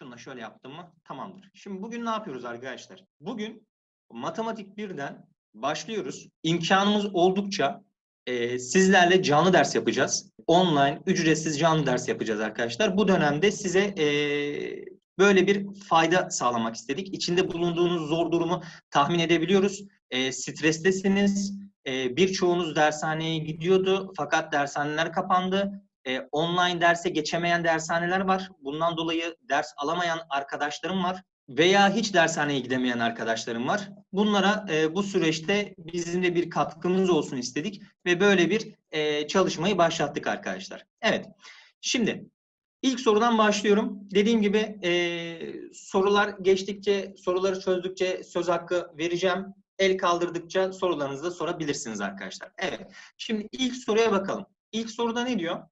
Şununla şöyle yaptım mı tamamdır. Şimdi bugün ne yapıyoruz arkadaşlar? Bugün matematik birden başlıyoruz. İmkanımız oldukça e, sizlerle canlı ders yapacağız. Online, ücretsiz canlı ders yapacağız arkadaşlar. Bu dönemde size e, böyle bir fayda sağlamak istedik. İçinde bulunduğunuz zor durumu tahmin edebiliyoruz. E, strestesiniz. E, birçoğunuz dershaneye gidiyordu fakat dershaneler kapandı. E, online derse geçemeyen dershaneler var. Bundan dolayı ders alamayan arkadaşlarım var. Veya hiç dershaneye gidemeyen arkadaşlarım var. Bunlara e, bu süreçte bizim de bir katkımız olsun istedik ve böyle bir e, çalışmayı başlattık arkadaşlar. Evet, şimdi ilk sorudan başlıyorum. Dediğim gibi e, sorular geçtikçe, soruları çözdükçe söz hakkı vereceğim. El kaldırdıkça sorularınızı da sorabilirsiniz arkadaşlar. Evet, şimdi ilk soruya bakalım. İlk soruda ne diyor?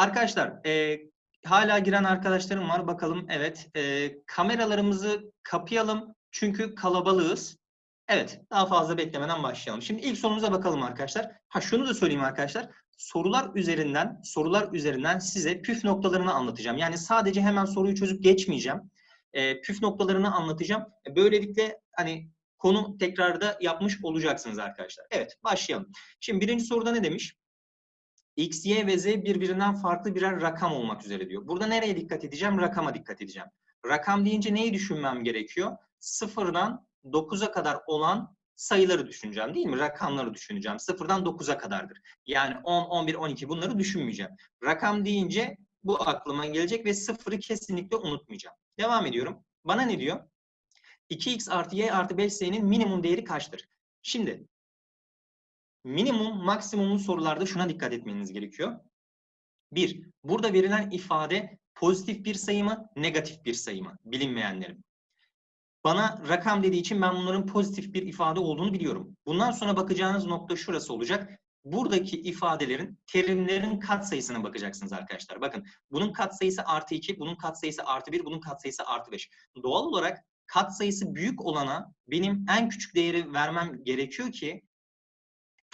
Arkadaşlar, e, hala giren arkadaşlarım var. Bakalım, evet. E, kameralarımızı kapayalım çünkü kalabalığız. Evet, daha fazla beklemeden başlayalım. Şimdi ilk sorumuza bakalım arkadaşlar. Ha şunu da söyleyeyim arkadaşlar. Sorular üzerinden, sorular üzerinden size püf noktalarını anlatacağım. Yani sadece hemen soruyu çözüp geçmeyeceğim. E, püf noktalarını anlatacağım. E, Böylelikle hani konu tekrarda yapmış olacaksınız arkadaşlar. Evet, başlayalım. Şimdi birinci soruda ne demiş? X, Y ve Z birbirinden farklı birer rakam olmak üzere diyor. Burada nereye dikkat edeceğim? Rakama dikkat edeceğim. Rakam deyince neyi düşünmem gerekiyor? Sıfırdan 9'a kadar olan sayıları düşüneceğim değil mi? Rakamları düşüneceğim. Sıfırdan 9'a kadardır. Yani 10, 11, 12 bunları düşünmeyeceğim. Rakam deyince bu aklıma gelecek ve sıfırı kesinlikle unutmayacağım. Devam ediyorum. Bana ne diyor? 2x artı y artı 5z'nin minimum değeri kaçtır? Şimdi minimum, maksimumlu sorularda şuna dikkat etmeniz gerekiyor. Bir, burada verilen ifade pozitif bir sayı mı, negatif bir sayı mı? Bilinmeyenlerim. Bana rakam dediği için ben bunların pozitif bir ifade olduğunu biliyorum. Bundan sonra bakacağınız nokta şurası olacak. Buradaki ifadelerin, terimlerin katsayısına bakacaksınız arkadaşlar. Bakın bunun katsayısı artı 2, bunun katsayısı artı 1, bunun katsayısı artı 5. Doğal olarak katsayısı büyük olana benim en küçük değeri vermem gerekiyor ki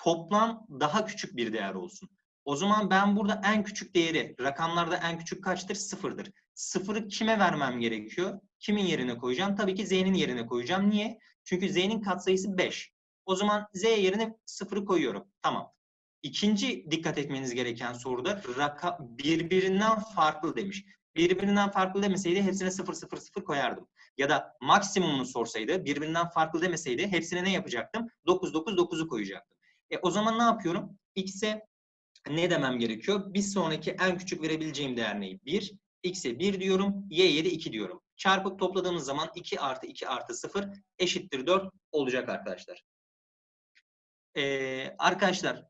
toplam daha küçük bir değer olsun. O zaman ben burada en küçük değeri, rakamlarda en küçük kaçtır? Sıfırdır. Sıfırı kime vermem gerekiyor? Kimin yerine koyacağım? Tabii ki z'nin yerine koyacağım. Niye? Çünkü z'nin katsayısı 5. O zaman z yerine sıfırı koyuyorum. Tamam. İkinci dikkat etmeniz gereken soruda raka, birbirinden farklı demiş. Birbirinden farklı demeseydi hepsine 0 0 0 koyardım. Ya da maksimumunu sorsaydı birbirinden farklı demeseydi hepsine ne yapacaktım? 9 9 9'u koyacaktım. E, o zaman ne yapıyorum? X'e ne demem gerekiyor? Bir sonraki en küçük verebileceğim değer ne? 1. X'e 1 diyorum. Y'ye de 2 diyorum. Çarpıp topladığımız zaman 2 artı 2 artı 0 eşittir 4 olacak arkadaşlar. Ee, arkadaşlar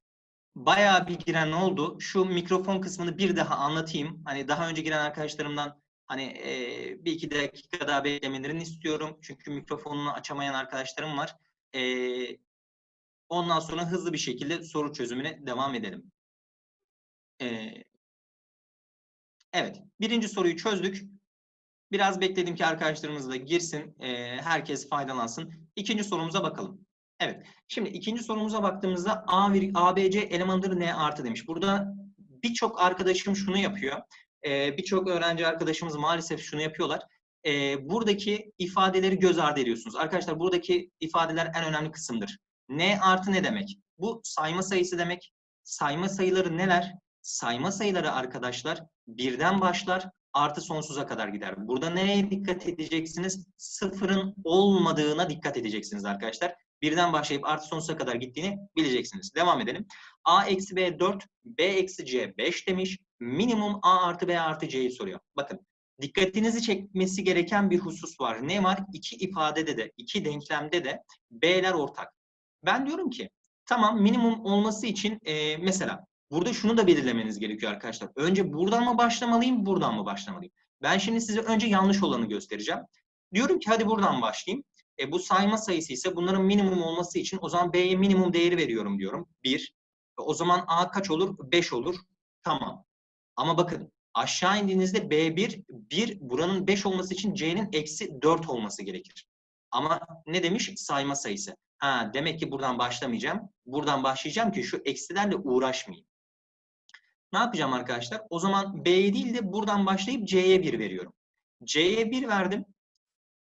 bayağı bir giren oldu. Şu mikrofon kısmını bir daha anlatayım. Hani daha önce giren arkadaşlarımdan hani e, bir iki dakika daha beklemelerini istiyorum. Çünkü mikrofonunu açamayan arkadaşlarım var. E, ondan sonra hızlı bir şekilde soru çözümüne devam edelim. E, evet, birinci soruyu çözdük. Biraz bekledim ki arkadaşlarımız da girsin, e, herkes faydalansın. İkinci sorumuza bakalım. Evet, şimdi ikinci sorumuza baktığımızda A, ABC elemanları N artı demiş. Burada birçok arkadaşım şunu yapıyor. E, birçok öğrenci arkadaşımız maalesef şunu yapıyorlar. E, buradaki ifadeleri göz ardı ediyorsunuz. Arkadaşlar buradaki ifadeler en önemli kısımdır. N artı ne demek? Bu sayma sayısı demek. Sayma sayıları neler? Sayma sayıları arkadaşlar birden başlar, artı sonsuza kadar gider. Burada neye dikkat edeceksiniz? Sıfırın olmadığına dikkat edeceksiniz arkadaşlar. Birden başlayıp artı sonsuza kadar gittiğini bileceksiniz. Devam edelim. A eksi B 4, B eksi C 5 demiş. Minimum A artı B artı C'yi soruyor. Bakın dikkatinizi çekmesi gereken bir husus var. Ne var? İki ifadede de, iki denklemde de B'ler ortak. Ben diyorum ki tamam minimum olması için e, mesela Burada şunu da belirlemeniz gerekiyor arkadaşlar. Önce buradan mı başlamalıyım, buradan mı başlamalıyım? Ben şimdi size önce yanlış olanı göstereceğim. Diyorum ki hadi buradan başlayayım. E, bu sayma sayısı ise bunların minimum olması için o zaman B'ye minimum değeri veriyorum diyorum. 1. E, o zaman A kaç olur? 5 olur. Tamam. Ama bakın aşağı indiğinizde B1, 1 buranın 5 olması için C'nin eksi 4 olması gerekir. Ama ne demiş? Sayma sayısı. Ha, demek ki buradan başlamayacağım. Buradan başlayacağım ki şu eksilerle uğraşmayayım. Ne yapacağım arkadaşlar? O zaman B'ye değil de buradan başlayıp C'ye 1 veriyorum. C'ye 1 verdim.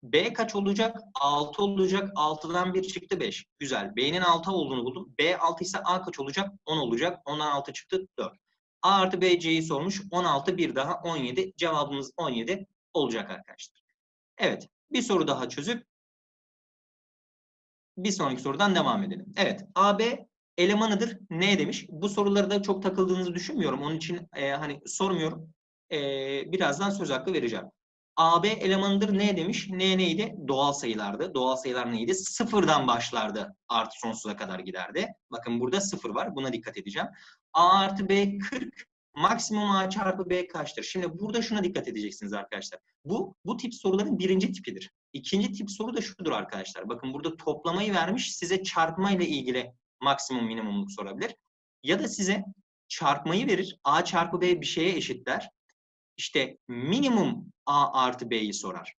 B kaç olacak? 6 olacak. 6'dan 1 çıktı 5. Güzel. B'nin 6 olduğunu buldum. B 6 ise A kaç olacak? 10 olacak. 10'dan 6 çıktı 4. A artı B C'yi sormuş. 16 bir daha 17. Cevabımız 17 olacak arkadaşlar. Evet. Bir soru daha çözüp bir sonraki sorudan devam edelim. Evet. AB elemanıdır. Ne demiş? Bu soruları da çok takıldığınızı düşünmüyorum. Onun için e, hani sormuyorum. E, birazdan söz hakkı vereceğim. AB elemanıdır ne demiş? Ne neydi? Doğal sayılardı. Doğal sayılar neydi? Sıfırdan başlardı. Artı sonsuza kadar giderdi. Bakın burada sıfır var. Buna dikkat edeceğim. A artı B 40. Maksimum A çarpı B kaçtır? Şimdi burada şuna dikkat edeceksiniz arkadaşlar. Bu, bu tip soruların birinci tipidir. İkinci tip soru da şudur arkadaşlar. Bakın burada toplamayı vermiş. Size çarpma ile ilgili maksimum minimumluk sorabilir. Ya da size çarpmayı verir. A çarpı B bir şeye eşit der. İşte minimum A artı B'yi sorar.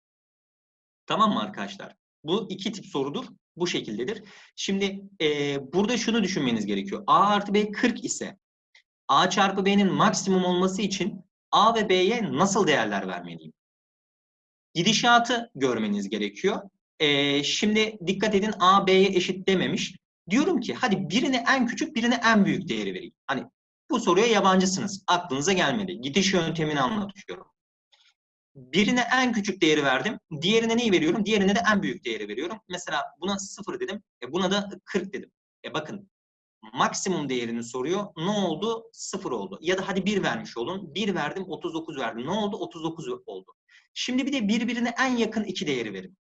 Tamam mı arkadaşlar? Bu iki tip sorudur. Bu şekildedir. Şimdi e, burada şunu düşünmeniz gerekiyor. A artı B 40 ise A çarpı B'nin maksimum olması için A ve B'ye nasıl değerler vermeliyim? Gidişatı görmeniz gerekiyor. E, şimdi dikkat edin A B'ye eşit dememiş. Diyorum ki hadi birine en küçük birine en büyük değeri vereyim. Hani bu soruya yabancısınız. Aklınıza gelmedi. Gidiş yöntemini anlatıyorum. Birine en küçük değeri verdim. Diğerine neyi veriyorum? Diğerine de en büyük değeri veriyorum. Mesela buna 0 dedim. E buna da 40 dedim. E bakın maksimum değerini soruyor. Ne oldu? 0 oldu. Ya da hadi 1 vermiş olun. 1 verdim 39 verdim. Ne oldu? 39 oldu. Şimdi bir de birbirine en yakın iki değeri verin.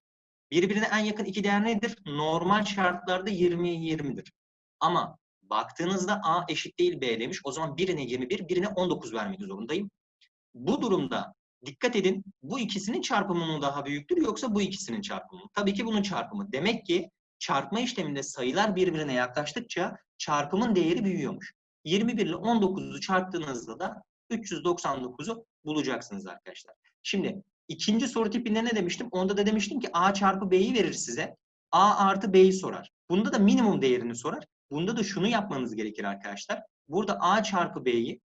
Birbirine en yakın iki değer nedir? Normal şartlarda 20'ye 20'dir. Ama baktığınızda A eşit değil B demiş. O zaman birine 21, birine 19 vermek zorundayım. Bu durumda dikkat edin bu ikisinin çarpımı mı daha büyüktür yoksa bu ikisinin çarpımı mı? Tabii ki bunun çarpımı. Demek ki çarpma işleminde sayılar birbirine yaklaştıkça çarpımın değeri büyüyormuş. 21 ile 19'u çarptığınızda da 399'u bulacaksınız arkadaşlar. Şimdi ikinci soru tipinde ne demiştim? Onda da demiştim ki A çarpı B'yi verir size. A artı B'yi sorar. Bunda da minimum değerini sorar. Bunda da şunu yapmanız gerekir arkadaşlar. Burada A çarpı B'yi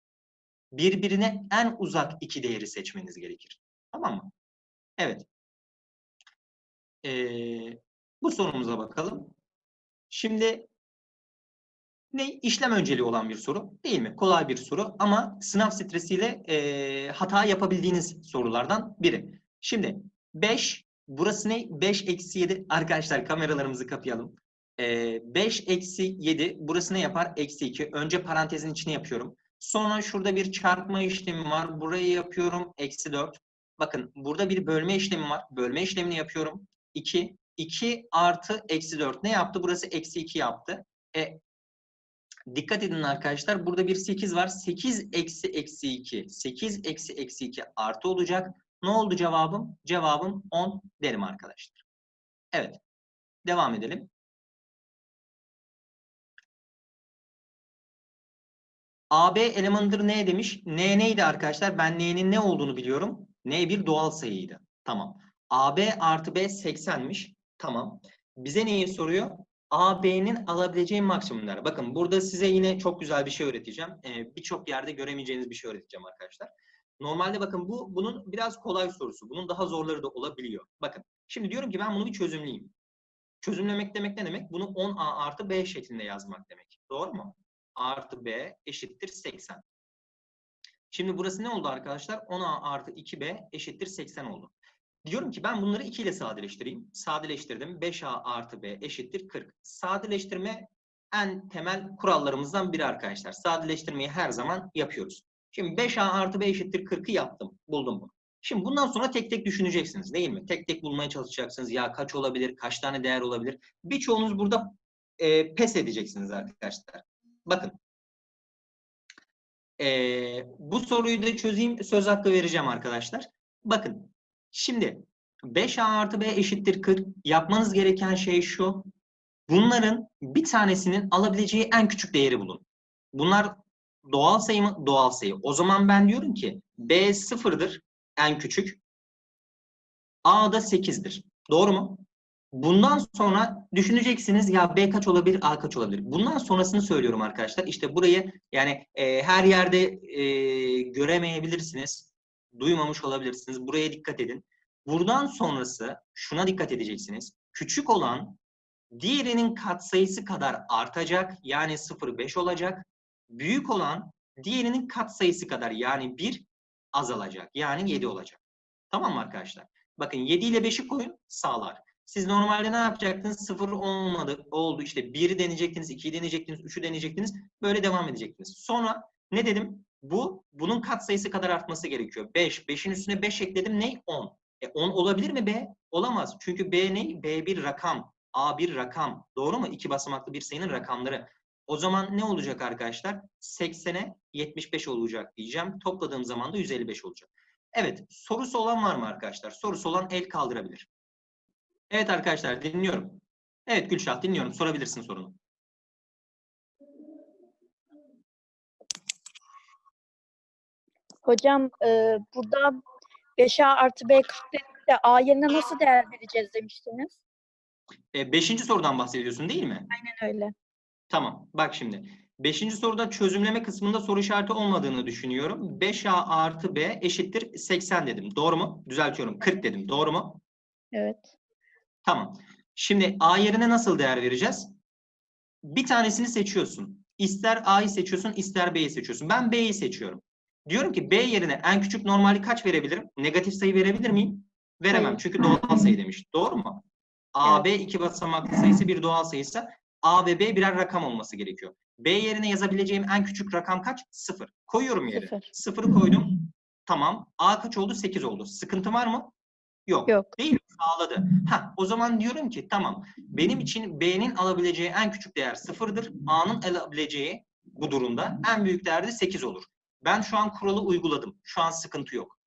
birbirine en uzak iki değeri seçmeniz gerekir. Tamam mı? Evet. Ee, bu sorumuza bakalım. Şimdi ne? İşlem önceliği olan bir soru değil mi? Kolay bir soru ama sınav stresiyle e, hata yapabildiğiniz sorulardan biri. Şimdi 5, burası ne? 5 eksi 7. Arkadaşlar kameralarımızı kapayalım. E, 5 eksi 7, burası ne yapar? Eksi 2. Önce parantezin içine yapıyorum. Sonra şurada bir çarpma işlemi var. Burayı yapıyorum. Eksi 4. Bakın burada bir bölme işlemi var. Bölme işlemini yapıyorum. 2. 2 artı eksi 4. Ne yaptı? Burası eksi 2 yaptı. E, dikkat edin arkadaşlar. Burada bir 8 var. 8 eksi eksi 2. 8 eksi eksi 2 artı olacak. Ne oldu cevabım? Cevabım 10 derim arkadaşlar. Evet. Devam edelim. AB elemanıdır ne demiş? N neydi arkadaşlar? Ben N'nin ne olduğunu biliyorum. N bir doğal sayıydı. Tamam. AB artı B 80'miş. Tamam. Bize neyi soruyor? AB'nin alabileceği maksimumlar. Bakın burada size yine çok güzel bir şey öğreteceğim. Ee, Birçok yerde göremeyeceğiniz bir şey öğreteceğim arkadaşlar. Normalde bakın bu bunun biraz kolay sorusu. Bunun daha zorları da olabiliyor. Bakın şimdi diyorum ki ben bunu bir çözümleyeyim. Çözümlemek demek ne demek? Bunu 10A artı B şeklinde yazmak demek. Doğru mu? artı b eşittir 80. Şimdi burası ne oldu arkadaşlar? 10a artı 2b eşittir 80 oldu. Diyorum ki ben bunları 2 ile sadeleştireyim. Sadeleştirdim. 5a artı b eşittir 40. Sadeleştirme en temel kurallarımızdan biri arkadaşlar. Sadeleştirmeyi her zaman yapıyoruz. Şimdi 5a artı b eşittir 40'ı yaptım. Buldum bunu. Şimdi bundan sonra tek tek düşüneceksiniz değil mi? Tek tek bulmaya çalışacaksınız. Ya kaç olabilir? Kaç tane değer olabilir? Birçoğunuz burada e, pes edeceksiniz arkadaşlar. Bakın. Ee, bu soruyu da çözeyim. Söz hakkı vereceğim arkadaşlar. Bakın. Şimdi 5A artı B eşittir 40. Yapmanız gereken şey şu. Bunların bir tanesinin alabileceği en küçük değeri bulun. Bunlar doğal sayı mı? Doğal sayı. O zaman ben diyorum ki B sıfırdır. En küçük. A da 8'dir. Doğru mu? Bundan sonra düşüneceksiniz ya B kaç olabilir, A kaç olabilir. Bundan sonrasını söylüyorum arkadaşlar. İşte burayı yani e, her yerde e, göremeyebilirsiniz. Duymamış olabilirsiniz. Buraya dikkat edin. Buradan sonrası şuna dikkat edeceksiniz. Küçük olan diğerinin katsayısı kadar artacak yani 0,5 olacak. Büyük olan diğerinin katsayısı kadar yani 1 azalacak yani 7 olacak. Tamam mı arkadaşlar? Bakın 7 ile 5'i koyun sağlar. Siz normalde ne yapacaktınız? 0 olmadı, oldu. İşte 1'i deneyecektiniz, 2'yi deneyecektiniz, 3'ü deneyecektiniz. Böyle devam edecektiniz. Sonra ne dedim? Bu, bunun katsayısı kadar artması gerekiyor. 5, 5'in üstüne 5 ekledim. Ne? 10. E 10 olabilir mi B? Olamaz. Çünkü B ne? B bir rakam. A bir rakam. Doğru mu? İki basamaklı bir sayının rakamları. O zaman ne olacak arkadaşlar? 80'e 75 olacak diyeceğim. Topladığım zaman da 155 olacak. Evet, sorusu olan var mı arkadaşlar? Sorusu olan el kaldırabilir. Evet arkadaşlar dinliyorum. Evet Gülşah dinliyorum. Sorabilirsin sorunu. Hocam e, burada 5A artı B kütlelerde A yerine nasıl değer vereceğiz demiştiniz. E, beşinci sorudan bahsediyorsun değil mi? Aynen öyle. Tamam. Bak şimdi. Beşinci soruda çözümleme kısmında soru işareti olmadığını düşünüyorum. 5A artı B eşittir 80 dedim. Doğru mu? Düzeltiyorum. 40 dedim. Doğru mu? Evet. Tamam. Şimdi A yerine nasıl değer vereceğiz? Bir tanesini seçiyorsun. İster A'yı seçiyorsun, ister B'yi seçiyorsun. Ben B'yi seçiyorum. Diyorum ki B yerine en küçük normali kaç verebilirim? Negatif sayı verebilir miyim? Veremem. Hayır. Çünkü doğal sayı demiş. Doğru mu? A, B iki basamaklı sayısı bir doğal sayıysa A ve B birer rakam olması gerekiyor. B yerine yazabileceğim en küçük rakam kaç? Sıfır. Koyuyorum yere. Sıfır. Sıfırı koydum. Tamam. A kaç oldu? 8 oldu. Sıkıntı var mı? Yok. Yok. Değil mi? Sağladı. Ha, o zaman diyorum ki tamam. Benim için B'nin alabileceği en küçük değer sıfırdır. A'nın alabileceği bu durumda en büyük değer de 8 olur. Ben şu an kuralı uyguladım. Şu an sıkıntı yok.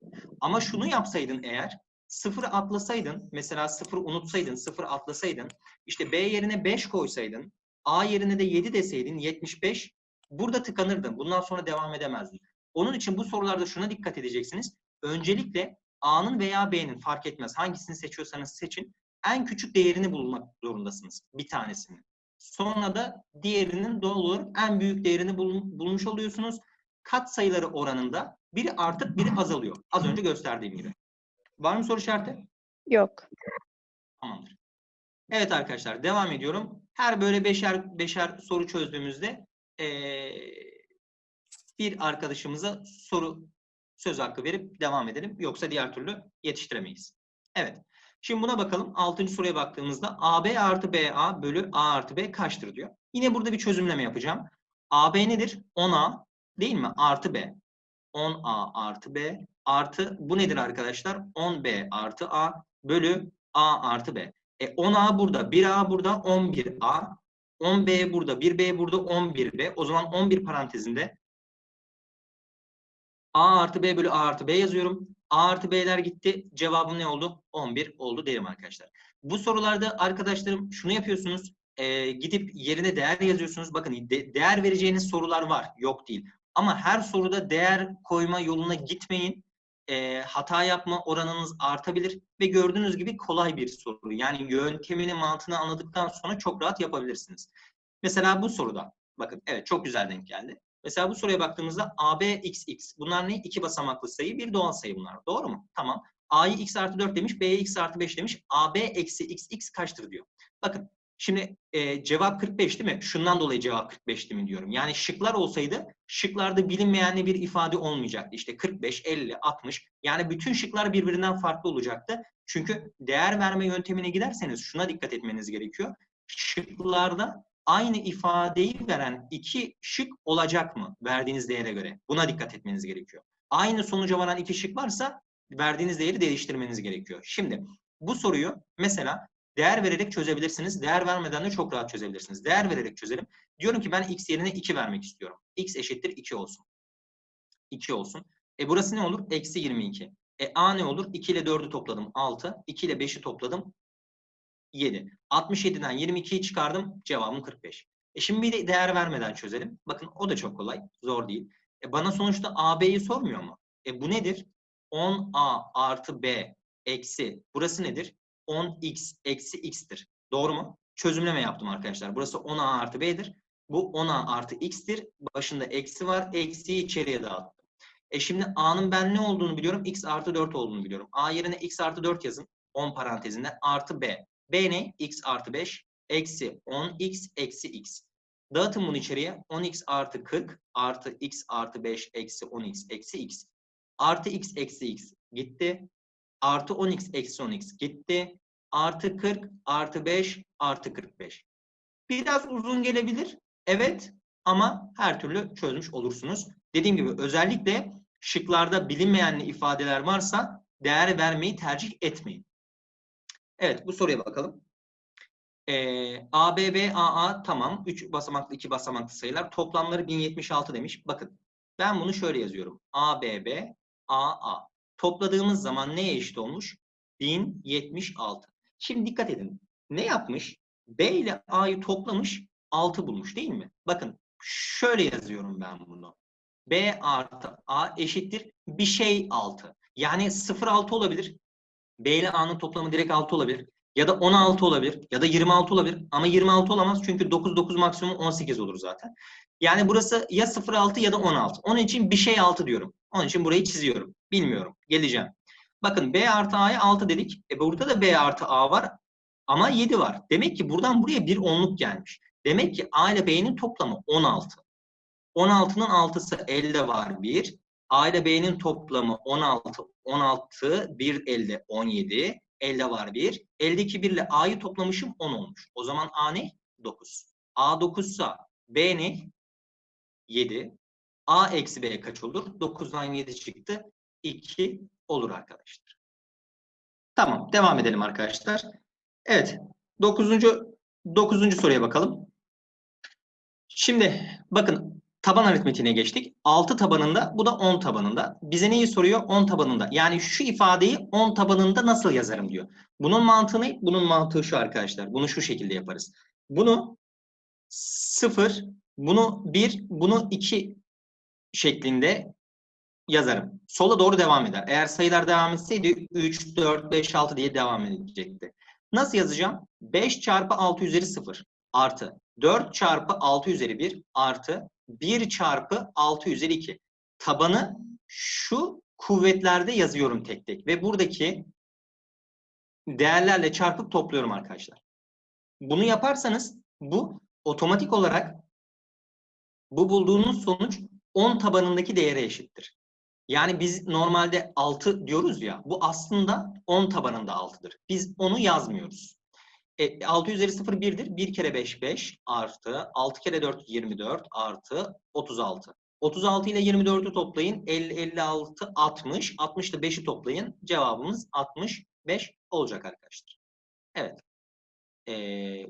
Ama şunu yapsaydın eğer sıfırı atlasaydın, mesela sıfırı unutsaydın, sıfır atlasaydın, işte B yerine 5 koysaydın, A yerine de 7 deseydin 75, burada tıkanırdın. Bundan sonra devam edemezdin. Onun için bu sorularda şuna dikkat edeceksiniz. Öncelikle A'nın veya B'nin fark etmez. Hangisini seçiyorsanız seçin. En küçük değerini bulmak zorundasınız. Bir tanesini. Sonra da diğerinin doğal olarak en büyük değerini bul- bulmuş oluyorsunuz. Kat sayıları oranında biri artıp biri azalıyor. Az önce gösterdiğim gibi. Var mı soru işareti? Yok. Tamamdır. Evet arkadaşlar devam ediyorum. Her böyle beşer beşer soru çözdüğümüzde eee, bir arkadaşımıza soru söz hakkı verip devam edelim. Yoksa diğer türlü yetiştiremeyiz. Evet. Şimdi buna bakalım. Altıncı soruya baktığımızda AB artı BA bölü A artı B kaçtır diyor. Yine burada bir çözümleme yapacağım. AB nedir? 10A değil mi? Artı B. 10A artı B artı bu nedir arkadaşlar? 10B artı A bölü A artı B. E 10A burada, 1A burada, 11A. 10B burada, 1B burada, 11B. O zaman 11 parantezinde A artı B bölü A artı B yazıyorum. A artı B'ler gitti. Cevabım ne oldu? 11 oldu derim arkadaşlar. Bu sorularda arkadaşlarım şunu yapıyorsunuz. e, gidip yerine değer yazıyorsunuz. Bakın de- değer vereceğiniz sorular var. Yok değil. Ama her soruda değer koyma yoluna gitmeyin. E, hata yapma oranınız artabilir. Ve gördüğünüz gibi kolay bir soru. Yani yöntemini, mantığını anladıktan sonra çok rahat yapabilirsiniz. Mesela bu soruda. Bakın evet çok güzel denk geldi. Mesela bu soruya baktığımızda AB XX. Bunlar ne? İki basamaklı sayı, bir doğal sayı bunlar. Doğru mu? Tamam. A'yı x artı 4 demiş, B'ye x artı 5 demiş. AB eksi xx kaçtır diyor. Bakın şimdi e, cevap 45 değil mi? Şundan dolayı cevap 45 değil mi diyorum. Yani şıklar olsaydı şıklarda bilinmeyenli bir ifade olmayacaktı. İşte 45, 50, 60. Yani bütün şıklar birbirinden farklı olacaktı. Çünkü değer verme yöntemine giderseniz şuna dikkat etmeniz gerekiyor. Şıklarda aynı ifadeyi veren iki şık olacak mı verdiğiniz değere göre? Buna dikkat etmeniz gerekiyor. Aynı sonuca varan iki şık varsa verdiğiniz değeri değiştirmeniz gerekiyor. Şimdi bu soruyu mesela değer vererek çözebilirsiniz. Değer vermeden de çok rahat çözebilirsiniz. Değer vererek çözelim. Diyorum ki ben x yerine 2 vermek istiyorum. x eşittir 2 olsun. 2 olsun. E burası ne olur? Eksi 22. E a ne olur? 2 ile 4'ü topladım 6. 2 ile 5'i topladım 7. 67'den 22'yi çıkardım. Cevabım 45. E şimdi bir de değer vermeden çözelim. Bakın o da çok kolay. Zor değil. E bana sonuçta AB'yi sormuyor mu? E bu nedir? 10A artı B eksi. Burası nedir? 10X eksi X'tir. Doğru mu? Çözümleme yaptım arkadaşlar. Burası 10A artı B'dir. Bu 10A artı X'tir. Başında eksi var. Eksiyi içeriye dağıttım. E şimdi A'nın ben ne olduğunu biliyorum. X artı 4 olduğunu biliyorum. A yerine X artı 4 yazın. 10 parantezinde artı B. B ne? X artı 5 eksi 10X eksi X. Dağıtın bunu içeriye. 10X artı 40 artı X artı 5 eksi 10X eksi X. Artı X eksi X gitti. Artı 10X eksi 10X gitti. Artı 40 artı 5 artı 45. Biraz uzun gelebilir. Evet ama her türlü çözmüş olursunuz. Dediğim gibi özellikle şıklarda bilinmeyen ifadeler varsa değer vermeyi tercih etmeyin. Evet bu soruya bakalım. Ee, A, B, B, A, A tamam. 3 basamaklı 2 basamaklı sayılar. Toplamları 1076 demiş. Bakın ben bunu şöyle yazıyorum. A, B, B, A, A. Topladığımız zaman neye eşit olmuş? 1076. Şimdi dikkat edin. Ne yapmış? B ile A'yı toplamış 6 bulmuş değil mi? Bakın şöyle yazıyorum ben bunu. B artı A eşittir bir şey 6. Yani 0 6 olabilir. B ile A'nın toplamı direkt 6 olabilir. Ya da 16 olabilir. Ya da 26 olabilir. Ama 26 olamaz çünkü 9 9 maksimum 18 olur zaten. Yani burası ya 0 6 ya da 16. Onun için bir şey 6 diyorum. Onun için burayı çiziyorum. Bilmiyorum. Geleceğim. Bakın B artı A'ya 6 dedik. E burada da B artı A var. Ama 7 var. Demek ki buradan buraya bir onluk gelmiş. Demek ki A ile B'nin toplamı 16. 16'nın 6'sı elde var 1. A ile B'nin toplamı 16. 16 bir elde 17. Elde var 1. Eldeki 1 ile A'yı toplamışım 10 olmuş. O zaman A ne? 9. A 9 ise B ne? 7. A eksi B kaç olur? 9'dan 7 çıktı. 2 olur arkadaşlar. Tamam. Devam edelim arkadaşlar. Evet. 9. 9. soruya bakalım. Şimdi bakın taban aritmetiğine geçtik. 6 tabanında bu da 10 tabanında. Bize neyi soruyor? 10 tabanında. Yani şu ifadeyi 10 tabanında nasıl yazarım diyor. Bunun mantığı? Bunun mantığı şu arkadaşlar. Bunu şu şekilde yaparız. Bunu 0, bunu 1, bunu 2 şeklinde yazarım. Sola doğru devam eder. Eğer sayılar devam etseydi 3, 4, 5, 6 diye devam edecekti. Nasıl yazacağım? 5 çarpı 6 üzeri 0 artı 4 çarpı 6 üzeri 1 artı 1 çarpı 6 üzeri 2. Tabanı şu kuvvetlerde yazıyorum tek tek. Ve buradaki değerlerle çarpıp topluyorum arkadaşlar. Bunu yaparsanız bu otomatik olarak bu bulduğunuz sonuç 10 tabanındaki değere eşittir. Yani biz normalde 6 diyoruz ya bu aslında 10 tabanında 6'dır. Biz onu yazmıyoruz. E, 6 üzeri 0 1'dir. 1 kere 5 5 artı 6 kere 4 24 artı 36. 36 ile 24'ü toplayın. 50 56 60. 60 ile 5'i toplayın. Cevabımız 65 olacak arkadaşlar. Evet. E,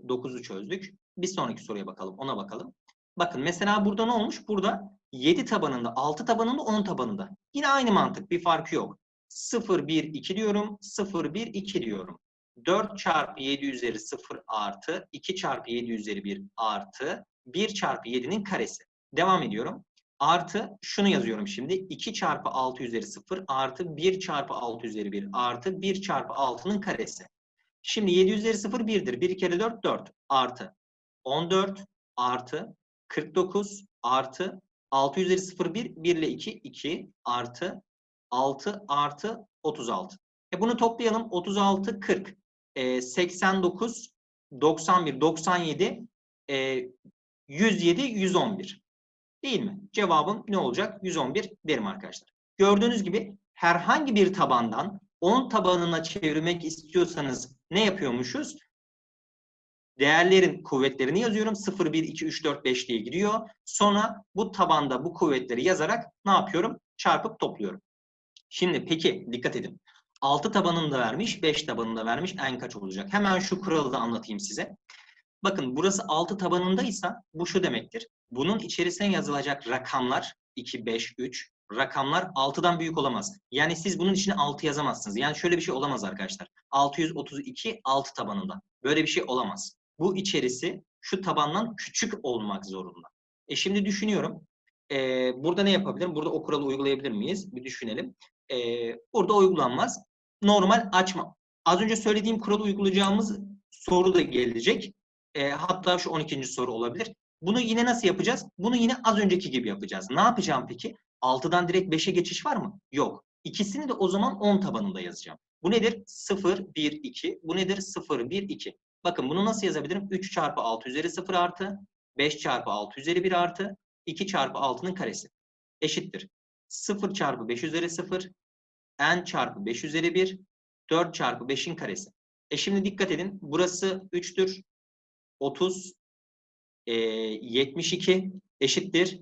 9'u çözdük. Bir sonraki soruya bakalım. Ona bakalım. Bakın mesela burada ne olmuş? Burada 7 tabanında, 6 tabanında, 10 tabanında. Yine aynı mantık. Bir farkı yok. 0, 1, 2 diyorum. 0, 1, 2 diyorum. 4 çarpı 7 üzeri 0 artı 2 çarpı 7 üzeri 1 artı 1 çarpı 7'nin karesi. Devam ediyorum. Artı şunu yazıyorum şimdi. 2 çarpı 6 üzeri 0 artı 1 çarpı 6 üzeri 1 artı 1 çarpı 6'nın karesi. Şimdi 7 üzeri 0 1'dir. 1 kere 4 4 artı 14 artı 49 artı 6 üzeri 0 1 1 ile 2 2 artı 6 artı 36. E bunu toplayalım. 36 40 e, 89 91 97 e, 107 111. Değil mi? Cevabım ne olacak? 111 derim arkadaşlar. Gördüğünüz gibi herhangi bir tabandan 10 tabanına çevirmek istiyorsanız ne yapıyormuşuz? Değerlerin kuvvetlerini yazıyorum. 0, 1, 2, 3, 4, 5 diye gidiyor. Sonra bu tabanda bu kuvvetleri yazarak ne yapıyorum? Çarpıp topluyorum. Şimdi peki dikkat edin. 6 tabanında vermiş, 5 tabanında vermiş. En kaç olacak? Hemen şu kuralı da anlatayım size. Bakın burası 6 tabanındaysa bu şu demektir. Bunun içerisine yazılacak rakamlar 2, 5, 3 rakamlar 6'dan büyük olamaz. Yani siz bunun içine 6 yazamazsınız. Yani şöyle bir şey olamaz arkadaşlar. 632 6 tabanında. Böyle bir şey olamaz. Bu içerisi şu tabandan küçük olmak zorunda. E şimdi düşünüyorum. Ee, burada ne yapabilirim? Burada o kuralı uygulayabilir miyiz? Bir düşünelim. Ee, burada uygulanmaz. Normal açma. Az önce söylediğim kuralı uygulayacağımız soru da gelecek. Ee, hatta şu 12. soru olabilir. Bunu yine nasıl yapacağız? Bunu yine az önceki gibi yapacağız. Ne yapacağım peki? 6'dan direkt 5'e geçiş var mı? Yok. İkisini de o zaman 10 tabanında yazacağım. Bu nedir? 0, 1, 2. Bu nedir? 0, 1, 2. Bakın bunu nasıl yazabilirim? 3 çarpı 6 üzeri 0 artı 5 çarpı 6 üzeri 1 artı 2 çarpı 6'nın karesi. Eşittir. 0 çarpı 5 üzeri 0 n çarpı 5 üzeri 1 4 çarpı 5'in karesi. E şimdi dikkat edin. Burası 3'tür. 30 e, 72 eşittir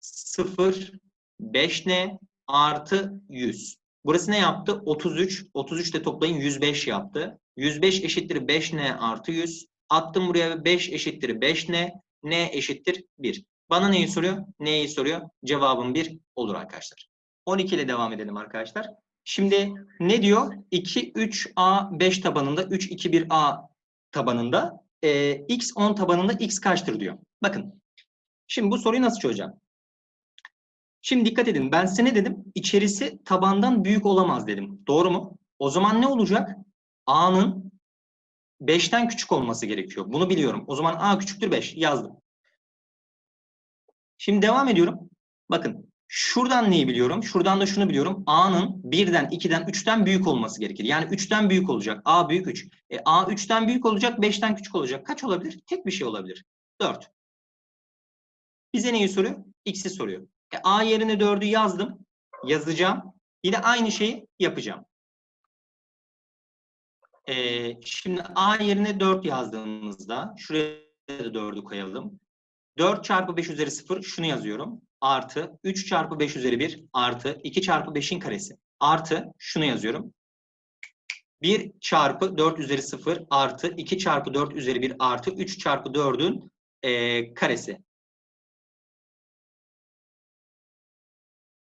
0 5n artı 100. Burası ne yaptı? 33. 33 de toplayın 105 yaptı. 105 eşittir 5n artı 100. Attım buraya 5 eşittir 5n. n eşittir 1. Bana neyi soruyor? Neyi soruyor? Cevabım 1 olur arkadaşlar. 12 ile devam edelim arkadaşlar. Şimdi ne diyor? 2, 3a 5 tabanında, 3, 2, 1a tabanında. e, x 10 tabanında x kaçtır diyor. Bakın. Şimdi bu soruyu nasıl çözeceğim? Şimdi dikkat edin. Ben size ne dedim? İçerisi tabandan büyük olamaz dedim. Doğru mu? O zaman ne olacak? A'nın 5'ten küçük olması gerekiyor. Bunu biliyorum. O zaman A küçüktür 5. Yazdım. Şimdi devam ediyorum. Bakın. Şuradan neyi biliyorum? Şuradan da şunu biliyorum. A'nın 1'den, 2'den, 3'ten büyük olması gerekir. Yani 3'ten büyük olacak. A büyük 3. E, A 3'ten büyük olacak, 5'ten küçük olacak. Kaç olabilir? Tek bir şey olabilir. 4. Bize neyi soruyor? X'i soruyor. E, A yerine 4'ü yazdım. Yazacağım. Yine aynı şeyi yapacağım. E, şimdi A yerine 4 yazdığımızda şuraya da 4'ü koyalım. 4 çarpı 5 üzeri 0 şunu yazıyorum. Artı 3 çarpı 5 üzeri 1 artı 2 çarpı 5'in karesi. Artı şunu yazıyorum. 1 çarpı 4 üzeri 0 artı 2 çarpı 4 üzeri 1 artı 3 çarpı 4'ün e, karesi.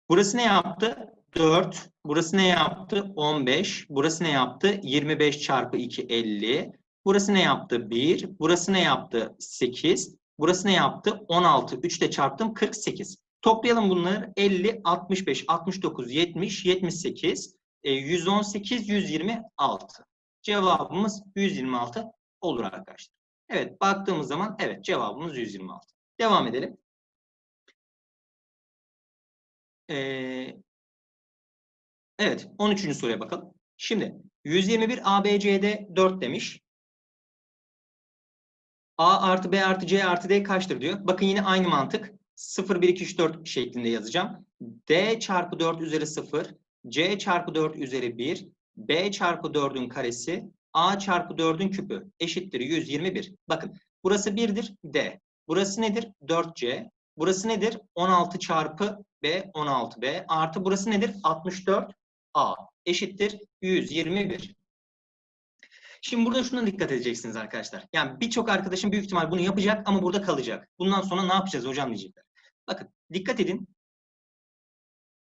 Burası ne yaptı? 4. Burası ne yaptı? 15. Burası ne yaptı? 25 çarpı 2 50. Burası ne yaptı? 1. Burası ne yaptı? 8. Burası ne yaptı? 16. 3 ile çarptım 48. Toplayalım bunları. 50, 65, 69, 70, 78, e, 118, 126. Cevabımız 126 olur arkadaşlar. Evet baktığımız zaman evet cevabımız 126. Devam edelim. Ee, evet 13. soruya bakalım. Şimdi 121 ABCD 4 demiş. A artı B artı C artı D kaçtır diyor. Bakın yine aynı mantık. 0, 1, 2, 3, 4 şeklinde yazacağım. D çarpı 4 üzeri 0, C çarpı 4 üzeri 1, B çarpı 4'ün karesi, A çarpı 4'ün küpü eşittir 121. Bakın burası 1'dir D. Burası nedir? 4C. Burası nedir? 16 çarpı B 16B artı burası nedir? 64A eşittir 121. Şimdi burada şuna dikkat edeceksiniz arkadaşlar. Yani birçok arkadaşım büyük ihtimal bunu yapacak ama burada kalacak. Bundan sonra ne yapacağız hocam diyecekler. Bakın dikkat edin.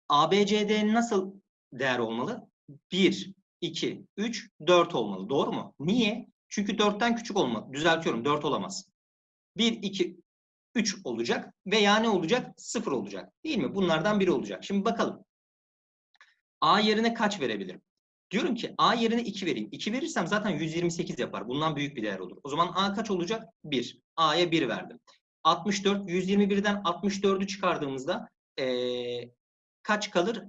ABCD nasıl değer olmalı? 1, 2, 3, 4 olmalı. Doğru mu? Niye? Çünkü 4'ten küçük olmalı. Düzeltiyorum 4 olamaz. 1, 2, 3 olacak veya ne olacak? 0 olacak. Değil mi? Bunlardan biri olacak. Şimdi bakalım. A yerine kaç verebilirim? Diyorum ki A yerine 2 vereyim. 2 verirsem zaten 128 yapar. Bundan büyük bir değer olur. O zaman A kaç olacak? 1. A'ya 1 verdim. 64, 121'den 64'ü çıkardığımızda ee, kaç kalır?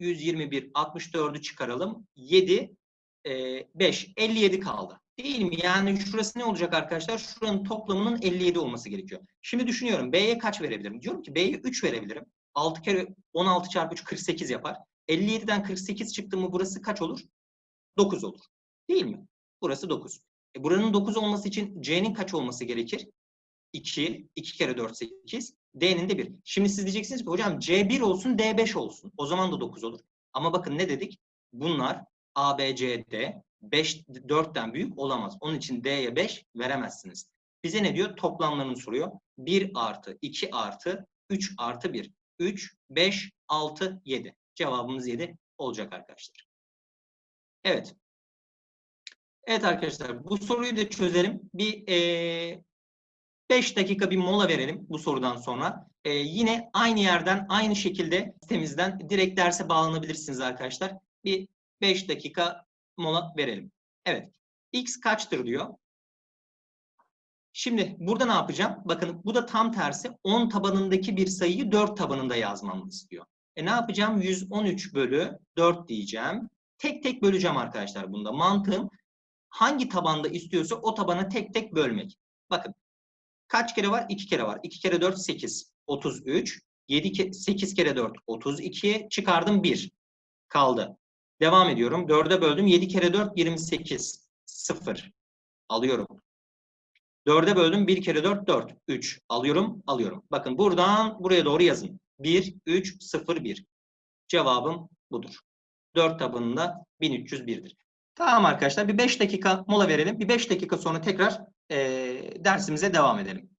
121, 64'ü çıkaralım. 7, ee, 5, 57 kaldı. Değil mi? Yani şurası ne olacak arkadaşlar? Şuranın toplamının 57 olması gerekiyor. Şimdi düşünüyorum. B'ye kaç verebilirim? Diyorum ki B'ye 3 verebilirim. 6 kere 16 çarpı 3 48 yapar. 57'den 48 çıktı mı burası kaç olur? 9 olur. Değil mi? Burası 9. E buranın 9 olması için C'nin kaç olması gerekir? 2, 2 kere 4 8, D'nin de 1. Şimdi siz diyeceksiniz ki hocam C1 olsun D 5 olsun. O zaman da 9 olur. Ama bakın ne dedik? Bunlar A, B, C, D 5, 4'ten büyük olamaz. Onun için D'ye 5 veremezsiniz. Bize ne diyor? Toplamlarını soruyor. 1 artı 2 artı 3 artı 1. 3, 5, 6, 7. Cevabımız 7 olacak arkadaşlar. Evet. Evet arkadaşlar bu soruyu da çözelim. Bir 5 dakika bir mola verelim bu sorudan sonra. E, yine aynı yerden aynı şekilde sitemizden direkt derse bağlanabilirsiniz arkadaşlar. Bir 5 dakika mola verelim. Evet. X kaçtır diyor. Şimdi burada ne yapacağım? Bakın bu da tam tersi 10 tabanındaki bir sayıyı 4 tabanında yazmamı istiyor. E ne yapacağım? 113 bölü 4 diyeceğim. Tek tek böleceğim arkadaşlar bunda. Mantığım hangi tabanda istiyorsa o tabana tek tek bölmek. Bakın kaç kere var? 2 kere var. 2 kere 4 8. 33. 7 ke 8 kere 4 32. Çıkardım 1. Kaldı. Devam ediyorum. 4'e böldüm. 7 kere 4 28. 0. Alıyorum. 4'e böldüm. 1 kere 4 4. 3. Alıyorum. Alıyorum. Bakın buradan buraya doğru yazın. 1 3 0 1. Cevabım budur. 4 tabanında 1301'dir. Tamam arkadaşlar bir 5 dakika mola verelim. Bir 5 dakika sonra tekrar eee, dersimize devam edelim.